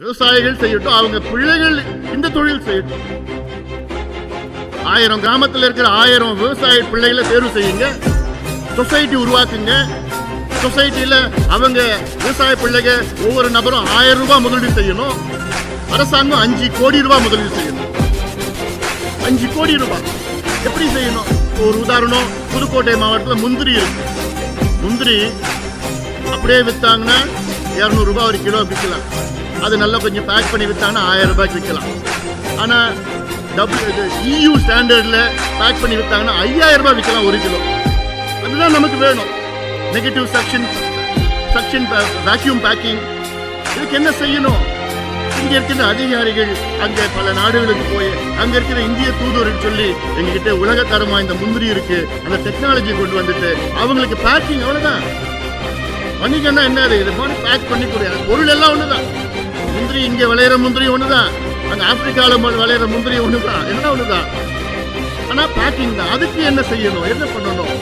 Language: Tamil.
விவசாயிகள் செய்யட்டும் அவங்க பிள்ளைகள் இந்த தொழில் செய்யட்டும். ஆயிரம் கிராமத்தில் இருக்கிற ஆயிரம் விவசாய பிள்ளைகளை தேர்வு செய்யுங்க சொசைட்டி உருவாக்குங்க. சொசைட்டியில் அவங்க விவசாய பிள்ளைங்க ஒவ்வொரு நபரும் ஆயிரம் ரூபாய் முதலீடு செய்யணும். அரசாங்கம் அஞ்சு கோடி ரூபாய் முதலீடு செய்யணும். அஞ்சு கோடி ரூபாய். எப்படி செய்யணும்? ஒரு உதாரணம் புதுக்கோட்டை மாவட்டத்தில் முந்திரி இருக்கு. முந்திரி அப்படியே வித்தாங்கன்னா இரநூறுபா ரூபாய் ஒரு கிலோ விற்கலாம் அது நல்லா கொஞ்சம் பேக் பண்ணி விற்றாங்கன்னா ஆயிரம் ரூபாய்க்கு விற்கலாம் ஆனால் டபுள் இது இயூ ஸ்டாண்டர்டில் பேக் பண்ணி விற்றாங்கன்னா ஐயாயிரம் ரூபாய் விற்கலாம் ஒரு கிலோ. அதுதான் நமக்கு வேணும். Negative section section vacuum packing இதுக்கு என்ன செய்யணும்? இங்கே இருக்கிற அதிகாரிகள் அங்கே பல நாடுகளுக்கு போய் அங்கே இருக்கிற இந்திய தூதுவர்கள் சொல்லி எங்ககிட்ட உலக தரம் இந்த முந்திரி இருக்கு அந்த டெக்னாலஜி கொண்டு வந்துட்டு அவங்களுக்கு பேக்கிங் அவ்வளோதான் வணிகம்னா என்னது? இது மாதிரி பேக் பண்ணி கொடு. பொருள் எல்லாம் ஒன்று தான் முந்திரி இங்க விளையிற முந்திரி ஒண்ணுதான் அங்க ஆப்பிரிக்கால விளையிற முந்திரி ஒண்ணுதான் என்ன ஒண்ணுதான் ஆனா பேக்கிங் தான். அதுக்கு என்ன செய்யணும்? என்ன பண்ணணும்?